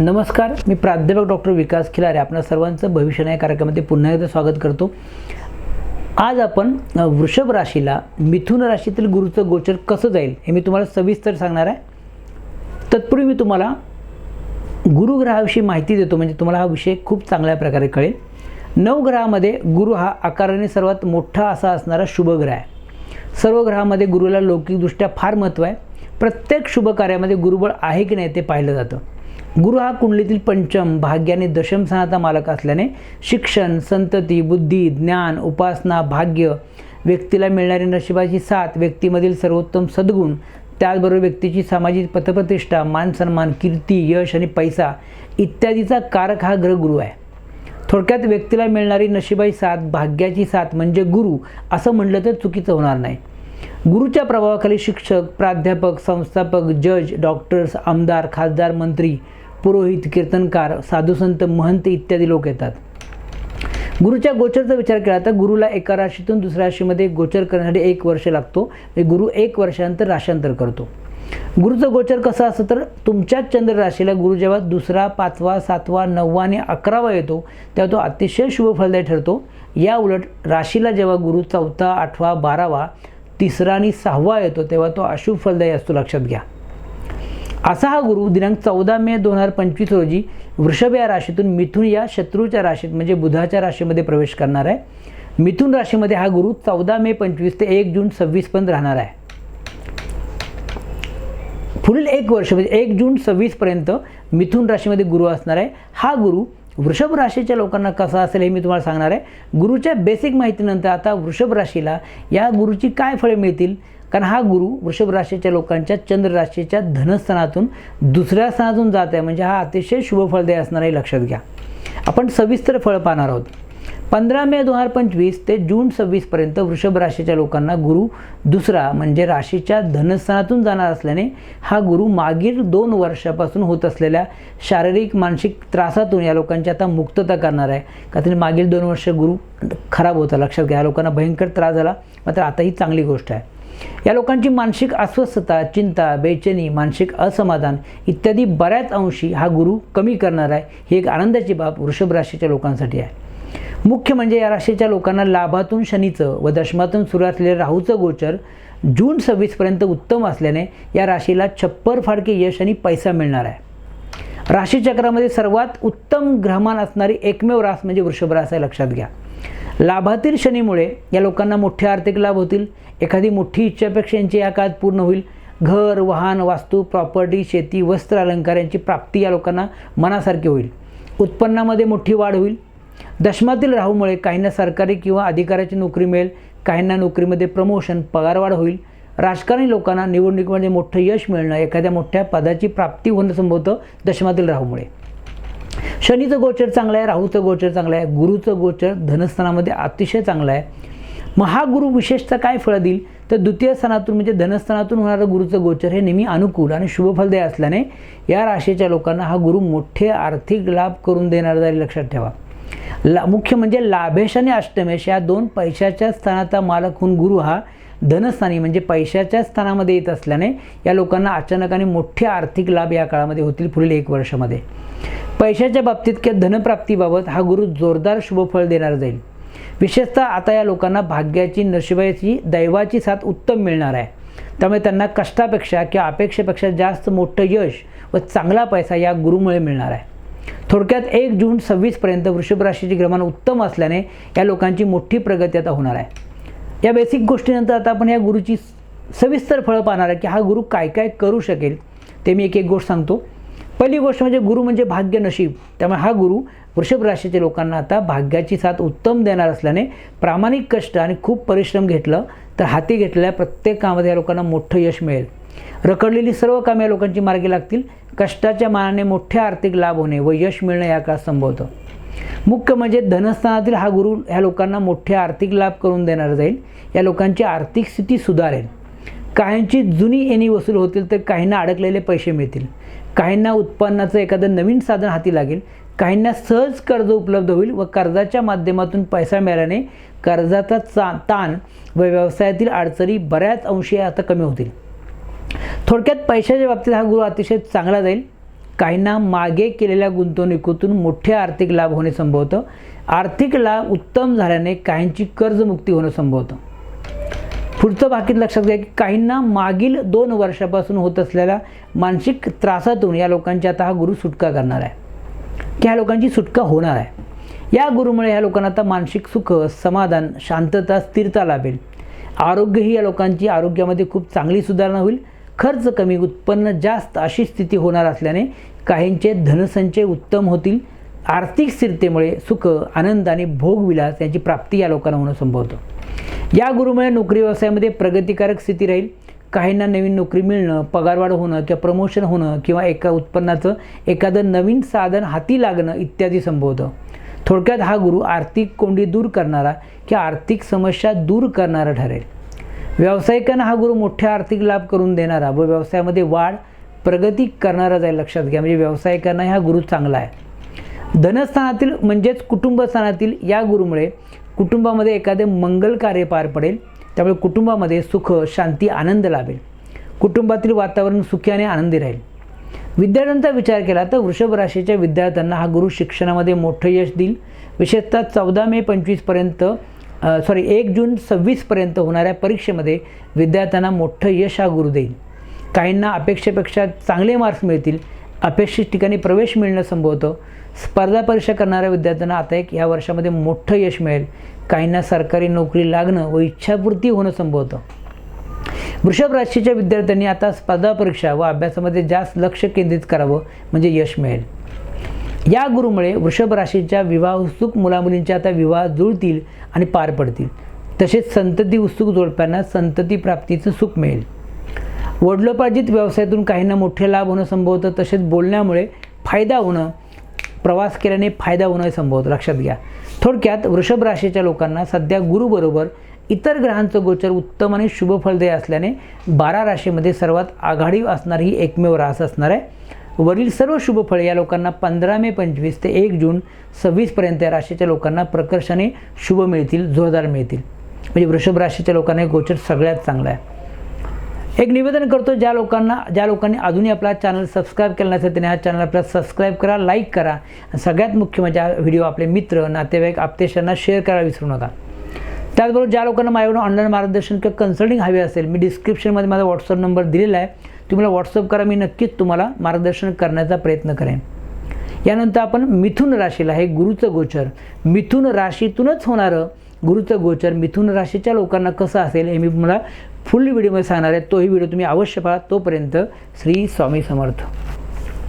नमस्कार मी प्राध्यापक डॉक्टर विकास खिलारे. आपल्या सर्वांचं भविष्य या कार्यक्रमामध्ये पुन्हा एकदा स्वागत करतो. आज आपण वृषभ राशीला मिथुन राशीतील गुरुचं गोचर कसं जाईल हे मी तुम्हाला सविस्तर सांगणार आहे. तत्पूर्वी मी तुम्हाला गुरुग्रहाविषयी माहिती देतो म्हणजे तुम्हाला हा विषय खूप चांगल्या प्रकारे कळेल. नऊ ग्रहामध्ये गुरु हा आकाराने सर्वात मोठा असा असणारा शुभग्रह आहे. सर्व ग्रहामध्ये गुरुला लौकिकदृष्ट्या फार महत्त्व आहे. प्रत्येक शुभ कार्यामध्ये गुरुबळ आहे की नाही ते पाहिलं जातं. गुरु हा कुंडलीतील पंचम भाग्याने दशम स्थानाचा मालक असल्याने शिक्षण संतती बुद्धी ज्ञान उपासना भाग्य व्यक्तीला मिळणारी नशिबाची साथ व्यक्तीमधील सर्वोत्तम सद्गुण त्याचबरोबर व्यक्तीची सामाजिक पथप्रतिष्ठा मानसन्मान कीर्ती यश आणि पैसा इत्यादीचा कारक हा ग्रह गुरु आहे. थोडक्यात व्यक्तीला मिळणारी नशिबाई साथ भाग्याची साथ म्हणजे गुरु असं म्हटलं तर चुकीचं होणार नाही. गुरुच्या प्रभावाखाली शिक्षक प्राध्यापक संस्थापक जज डॉक्टर्स आमदार खासदार मंत्री पुरोहित कीर्तनकार साधुसंत महंत इत्यादी लोक येतात. गुरुच्या गोचरचा विचार केला तर गुरुला एका राशीतून दुसऱ्या राशीमध्ये गोचर करण्यासाठी एक वर्ष लागतो. म्हणजे गुरु एक वर्षानंतर राशांतर करतो. गुरुचं गोचर कसं असतं तर तुमच्याच चंद्र राशीला गुरु जेव्हा दुसरा पाचवा सातवा नववा आणि अकरावा येतो तेव्हा तो अतिशय शुभ फलदायी ठरतो. या उलट राशीला जेव्हा गुरु चौथा आठवा बारावा तिसरा आणि सहावा येतो तेव्हा तो अशुभ फलदायी असतो. लक्षात घ्या. असा हा गुरु दिनांक चौदा मे दोन हजार पंचवीस रोजी वृषभ या राशीतून मिथुन या शत्रूच्या राशीत म्हणजे बुधाच्या राशीमध्ये प्रवेश करणार आहे. मिथुन राशीमध्ये हा गुरु चौदा मे पंचवीस ते एक जून सव्वीस पर्यंत राहणार आहे. पुढील एक वर्ष म्हणजे एक जून सव्वीसपर्यंत मिथुन राशीमध्ये गुरु असणार आहे. हा गुरु वृषभ राशीच्या लोकांना कसा असेल हे मी तुम्हाला सांगणार आहे. गुरुच्या बेसिक माहितीनंतर आता वृषभ राशीला या गुरुची काय फळे मिळतील? कारण हा गुरु वृषभ राशीच्या लोकांच्या चंद्र राशीच्या धनस्थानातून दुसऱ्या स्थानातून जात आहे. म्हणजे हा अतिशय शुभफलदायी असणार आहे लक्षात घ्या. आपण सविस्तर फळ पाहणार आहोत. पंधरा मे दोन हजार पंचवीस ते जून सव्वीसपर्यंत वृषभ राशीच्या लोकांना गुरु दुसरा म्हणजे राशीच्या धनस्थानातून जाणार असल्याने हा गुरु मागील दोन वर्षापासून होत असलेल्या शारीरिक मानसिक त्रासातून या लोकांची आता मुक्तता करणार आहे. का तरी मागील दोन वर्ष गुरु खराब होता लक्षात घ्या. या लोकांना भयंकर त्रास झाला. मात्र आता ही चांगली गोष्ट आहे. या लोकांची मानसिक अस्वस्थता चिंता बेचैनी मानसिक असमाधान इत्यादी बऱ्याच अंशी हा गुरु कमी करणार आहे. ही एक आनंदाची बाब वृषभ राशीच्या लोकांसाठी आहे. मुख्य म्हणजे या राशीच्या लोकांना लाभातून शनीचं व दशमातून सुरू असलेलं राहूचं गोचर जून सव्वीसपर्यंत उत्तम असल्याने या राशीला छप्पर फाडके यश आणि पैसा मिळणार आहे. राशीचक्रामध्ये सर्वात उत्तम ग्रहमान असणारी एकमेव रास म्हणजे वृषभ रास आहे लक्षात घ्या. लाभातील शनीमुळे या लोकांना मोठे आर्थिक लाभ होतील. एखादी मोठी इच्छापेक्षा यांची या काळात पूर्ण होईल. घर वाहन वास्तू प्रॉपर्टी शेती वस्त्र अलंकार यांची प्राप्ती या लोकांना मनासारखी होईल. उत्पन्नामध्ये मोठी वाढ होईल. दशमातील राहूमुळे काहींना सरकारी किंवा अधिकाऱ्याची नोकरी मिळेल. काहींना नोकरीमध्ये प्रमोशन पगारवाढ होईल. राजकारणी लोकांना निवडणुकीमध्ये मोठं यश मिळणं एखाद्या मोठ्या पदाची प्राप्ती होणं संभवतं दशमातील राहूमुळे. शनीचं गोचर चांगलं आहे राहूचं गोचर चांगलं आहे गुरुचं गोचर धनस्थानामध्ये अतिशय चांगलं आहे. मग हा गुरु विशेषतः काय फळं देईल? तर द्वितीय स्थानातून म्हणजे धनस्थानातून होणारं गुरुचं गोचर हे नेहमी अनुकूल आणि शुभफलदायी असल्याने या राशीच्या लोकांना हा गुरु मोठे आर्थिक लाभ करून देणार जाईल लक्षात ठेवा. ला मुख्य म्हणजे लाभेश आणि अष्टमेश या दोन पैशाच्या स्थानाचा मालक होऊन गुरु हा धनस्थानी म्हणजे पैशाच्या स्थानामध्ये येत असल्याने या लोकांना अचानक आणि मोठे आर्थिक लाभ या काळामध्ये होतील पुढील एक वर्षामध्ये. पैशाच्या बाबतीत किंवा धनप्राप्तीबाबत हा गुरु जोरदार शुभफळ देणार जाईल. विशेषतः आता या लोकांना भाग्याची नशिबाची दैवाची साथ उत्तम मिळणार आहे. त्यामुळे त्यांना कष्टापेक्षा किंवा अपेक्षेपेक्षा जास्त मोठं यश व चांगला पैसा या गुरुमुळे मिळणार आहे. थोडक्यात एक जून सव्वीसपर्यंत वृषभ राशीचे ग्रहमान उत्तम असल्याने या लोकांची मोठी प्रगती आता होणार आहे. या बेसिक गोष्टीनंतर आता आपण या गुरुची सविस्तर फळं पाहणार आहे की हा गुरु काय काय करू शकेल ते मी एक एक गोष्ट सांगतो. पहिली गोष्ट म्हणजे गुरु म्हणजे भाग्य नशीब. त्यामुळे हा गुरु वृषभ राशीच्या लोकांना आता भाग्याची साथ उत्तम देणार असल्याने प्रामाणिक कष्ट आणि खूप परिश्रम घेतलं तर हाती घेतलेल्या प्रत्येक कामामध्ये या लोकांना मोठं यश मिळेल. रखडलेली सर्व कामे या लोकांची मार्गी लागतील. कष्टाच्या मानाने मोठे आर्थिक लाभ होणे व यश मिळणे या काळात संभवतं. मुख्य म्हणजे धनस्थानातील हा गुरु ह्या लोकांना मोठे आर्थिक लाभ करून देणार जाईल. या लोकांची आर्थिक स्थिती सुधारेल. काहींची जुनी येणी वसूल होतील तर काहींना अडकलेले पैसे मिळतील. काहींना उत्पन्नाचं एखादं नवीन साधन हाती लागेल काहींना सहज कर्ज उपलब्ध होईल व कर्जाच्या माध्यमातून पैसा मिळाल्याने कर्जाचा चा ताण व व्यवसायातील अडचणी बऱ्याच अंशी आता कमी होतील. थोडक्यात पैशाच्या बाबतीत हा गुरु अतिशय चांगला जाईल. काहींना मागे केलेल्या गुंतवणुकीतून मोठे आर्थिक लाभ होणे संभवतं. आर्थिक लाभ उत्तम झाल्याने काहींची कर्जमुक्ती होणं संभवतं. पुढचं बाकीत लक्षात घ्या की काहींना मागील दोन वर्षापासून होत असलेल्या मानसिक त्रासातून या लोकांची आता हा गुरु सुटका करणार आहे. की ह्या लोकांची सुटका होणार आहे. या गुरुमुळे ह्या लोकांना आता मानसिक सुख समाधान शांतता स्थिरता लाभेल. आरोग्यही या लोकांची आरोग्यामध्ये खूप चांगली सुधारणा होईल. खर्च कमी उत्पन्न जास्त अशी स्थिती होणार असल्याने काहींचे धनसंचय उत्तम होतील. आर्थिक स्थिरतेमुळे सुख आनंद आणि भोगविलास यांची प्राप्ती या लोकांना होणं संभवतं. या गुरुमुळे नोकरी व्यवसायामध्ये प्रगतिकारक स्थिती राहील. काहींना नवीन नोकरी मिळणं पगारवाढ होणं किंवा प्रमोशन होणं किंवा एका उत्पन्नाचं एखादं नवीन साधन हाती लागणं इत्यादी संभवतं. थोडक्यात हा गुरु आर्थिक कोंडी दूर करणारा किंवा आर्थिक समस्या दूर करणारा ठरेल. व्यावसायिकांना हा गुरु मोठ्या आर्थिक लाभ करून देणारा व व्यवसायामध्ये वाढ प्रगती करणारा जाईल लक्षात घ्या. म्हणजे व्यावसायिकांना हा गुरु चांगला आहे. धनस्थानातील म्हणजेच कुटुंबस्थानातील या गुरुमुळे कुटुंबामध्ये एखादे मंगल कार्य पार पडेल त्यामुळे कुटुंबामध्ये सुख शांती आनंद लाभेल. कुटुंबातील वातावरण सुखी आणि आनंदी राहील. विद्यार्थ्यांचा विचार केला तर वृषभ राशीच्या विद्यार्थ्यांना हा गुरु शिक्षणामध्ये मोठं यश देईल. विशेषतः चौदा मे पंचवीसपर्यंत सॉरी एक जून सव्वीसपर्यंत होणाऱ्या परीक्षेमध्ये विद्यार्थ्यांना मोठं यश हा गुरु देईल. काहींना अपेक्षेपेक्षा चांगले मार्क्स मिळतील अपेक्षित ठिकाणी प्रवेश मिळणं संभवतं. स्पर्धा परीक्षा करणाऱ्या विद्यार्थ्यांना आता एक या वर्षामध्ये मोठं यश मिळेल. काहींना सरकारी नोकरी लागणं व इच्छापूर्ती होणं संभवतं. वृषभ राशीच्या विद्यार्थ्यांनी आता स्पर्धा परीक्षा व अभ्यासामध्ये जास्त लक्ष केंद्रित करावं म्हणजे यश मिळेल. या गुरुमुळे वृषभ राशीच्या विवाह उत्सुक मुलामुलींच्या आता विवाह जुळतील आणि पार पडतील. तसेच संतती उत्सुक जोडप्यांना संतती प्राप्तीचं सुख मिळेल. वडलोपार्जित व्यवसायातून काहींना मोठे लाभ होणं संभवतं. तसेच बोलण्यामुळे फायदा होणं प्रवास केल्याने फायदा होणं संभवतं. लक्षात घ्या. थोडक्यात वृषभ राशीच्या लोकांना सध्या गुरुबरोबर इतर ग्रहांचं गोचर उत्तम आणि शुभ फलदायी असल्याने बारा राशीमध्ये सर्वात आघाडी असणारी ही एकमेव रास असणार आहे. वरील सर्व शुभफळ या लोकांना पंधरा मे पंचवीस ते एक जून सव्वीसपर्यंत या राशीच्या लोकांना प्रकर्षाने शुभ मिळतील जोरदार मिळतील. म्हणजे वृषभ राशीच्या लोकांना हे गोचर सगळ्यात चांगला आहे. एक निवेदन करतो ज्या लोकांना ज्या लोकांनी अजूनही आपला चॅनल सबस्क्राईब केला नसेल त्यांनी हा चॅनल आपल्याला सबस्क्राईब करा लाईक करा. आणि सगळ्यात मुख्य म्हणजे हा व्हिडिओ आपले मित्र नातेवाईक आपतेशांना शेअर करायला विसरू नका. त्याचबरोबर ज्या लोकांना माझ्याकडून ऑनलाईन मार्गदर्शन किंवा कन्सल्टिंग हवी असेल मी डिस्क्रिप्शनमध्ये माझा व्हॉट्सअप नंबर दिलेला आहे. तुम्ही मला व्हॉट्सअप करा मी नक्कीच तुम्हाला मार्गदर्शन करण्याचा प्रयत्न करेन. यानंतर आपण मिथुन राशीला हे गुरुचं गोचर. मिथुन राशीतूनच होणारं गुरुचं गोचर मिथुन राशीच्या लोकांना कसं असेल हे मी तुम्हाला फुल व्हिडिओमध्ये सांगणार आहे. तोही व्हिडिओ तुम्ही अवश्य पहा. तोपर्यंत श्री स्वामी समर्थ.